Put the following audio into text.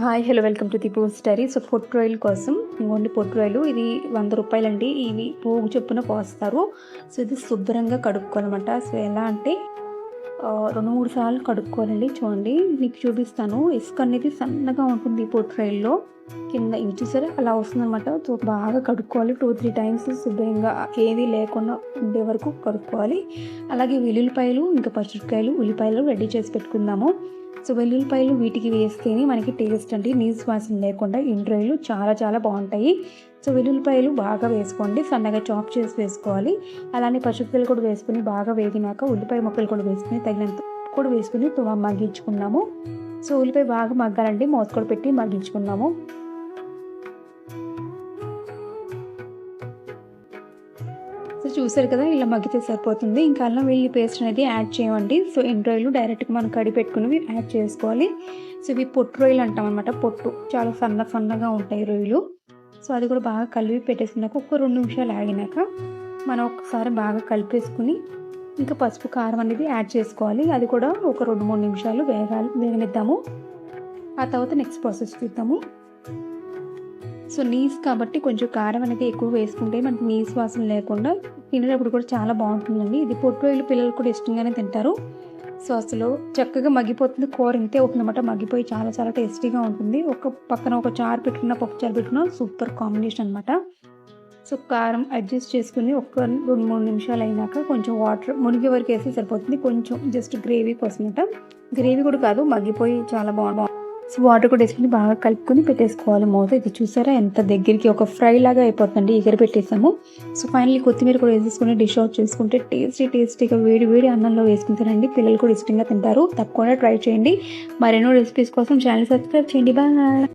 Hi hello welcome to the pastry so పొట్టు రొయ్యల కోసం ఇంకోండి పొట్టు రొయ్యలు ఇది వంద రూపాయలండి. ఇవి పోగు చొప్పున పోస్తారు. సో ఇది శుభ్రంగా కడుక్కోవాలన్నమాట. సో ఎలా అంటే రెండు మూడు సార్లు కడుక్కోవాలండి. చూడండి మీకు చూపిస్తాను. ఇసుక అనేది సన్నగా ఉంటుంది పొట్టు కింద ఇవి చూసారా? అలా వస్తుందన్నమాట. సో బాగా కడుక్కోవాలి. టూ త్రీ టైమ్స్ శుభ్రంగా ఏది లేకుండా ఉండే వరకు కడుక్కోవాలి. అలాగే వెల్లుల్లిపాయలు ఇంకా పచ్చిమిరపకాయలు ఉల్లిపాయలు రెడీ చేసి పెట్టుకుందాము. సో వెల్లుల్లిపాయలు వీటికి వేస్తేనే మనకి టేస్ట్ అంటే నీసు వాసన లేకుండా ఇండ్రాయిలు చాలా చాలా బాగుంటాయి. సో వెల్లుల్లిపాయలు బాగా వేసుకోండి సన్నగా చాప్ చేసి వేసుకోవాలి. అలానే పసుపులు కూడా వేసుకుని బాగా వేగినాక ఉల్లిపాయ ముక్కలు కూడా వేసుకుని తగినంత కూడా వేసుకుని మగ్గించుకున్నాము. సో ఉల్లిపాయ బాగా మగ్గాలండి మూత కూడా పెట్టి మగ్గించుకున్నాము. సో చూసారు కదా ఇలా మగ్గితే సరిపోతుంది. ఇంకా అల్లం వెల్లుల్లి పేస్ట్ అనేది యాడ్ చేయండి. సో ఎన్ని రొయ్యలు డైరెక్ట్గా మనం కడి పెట్టుకుని యాడ్ చేసుకోవాలి. సో ఇవి పొట్టు రొయ్యలు అంటాం అనమాట పొట్టు. చాలా సన్న సన్నగా ఉంటాయి రొయ్యలు. సో అది కూడా బాగా కలిపి పెట్టేసినాక ఒక రెండు నిమిషాలు ఆగినాక మనం ఒకసారి బాగా కలిపేసుకుని ఇంకా పసుపు కారం అనేది యాడ్ చేసుకోవాలి. అది కూడా ఒక రెండు మూడు నిమిషాలు వేగాలి వేగనిద్దాము. ఆ తర్వాత నెక్స్ట్ ప్రాసెస్ చూద్దాము. సో నీస్ కాబట్టి కొంచెం కారం అనేది ఎక్కువ వేసుకుంటే మనకి నీస్ వాసన లేకుండా తినేటప్పుడు కూడా చాలా బాగుంటుందండి. ఇది పొట్టు పిల్లలు కూడా ఇష్టంగానే తింటారు. సో అసలు చక్కగా మగ్గిపోతుంది. కూర ఇంతే అవుతుందన్నమాట. మగ్గిపోయి చాలా చాలా టేస్టీగా ఉంటుంది. ఒక పక్కన ఒక చారు పెట్టుకున్న పప్పు చారు పెట్టుకున్న సూపర్ కాంబినేషన్ అనమాట సో కారం అడ్జస్ట్ చేసుకుని ఒక రెండు మూడు నిమిషాలు అయినాక కొంచెం వాటర్ మునిగే వరకు వేస్తే సరిపోతుంది. కొంచెం జస్ట్ గ్రేవీ కోసం అనమాట గ్రేవీ కూడా కాదు మగ్గిపోయి చాలా బాగుంటుంది. సో వాటర్ కూడా వేసుకుని బాగా కలుపుకొని పెట్టేసుకోవాలి మూత. ఇది చూసారా? ఎంత దగ్గరికి ఒక ఫ్రై లాగా అయిపోతుందండి. ఎగరి పెట్టేసాము. సో ఫైనల్లీ కొత్తిమీర కూడా వేసేసుకుని డిష్ అవుట్ చేసుకుంటే టేస్టీ టేస్టీగా వేడి వేడి అన్నంలో వేసుకుంటారండి. పిల్లలు కూడా ఇష్టంగా తింటారు. తప్పకుండా ట్రై చేయండి. మరెన్నో రెసిపీస్ కోసం ఛానల్ సబ్స్క్రైబ్ చేయండి. బాగా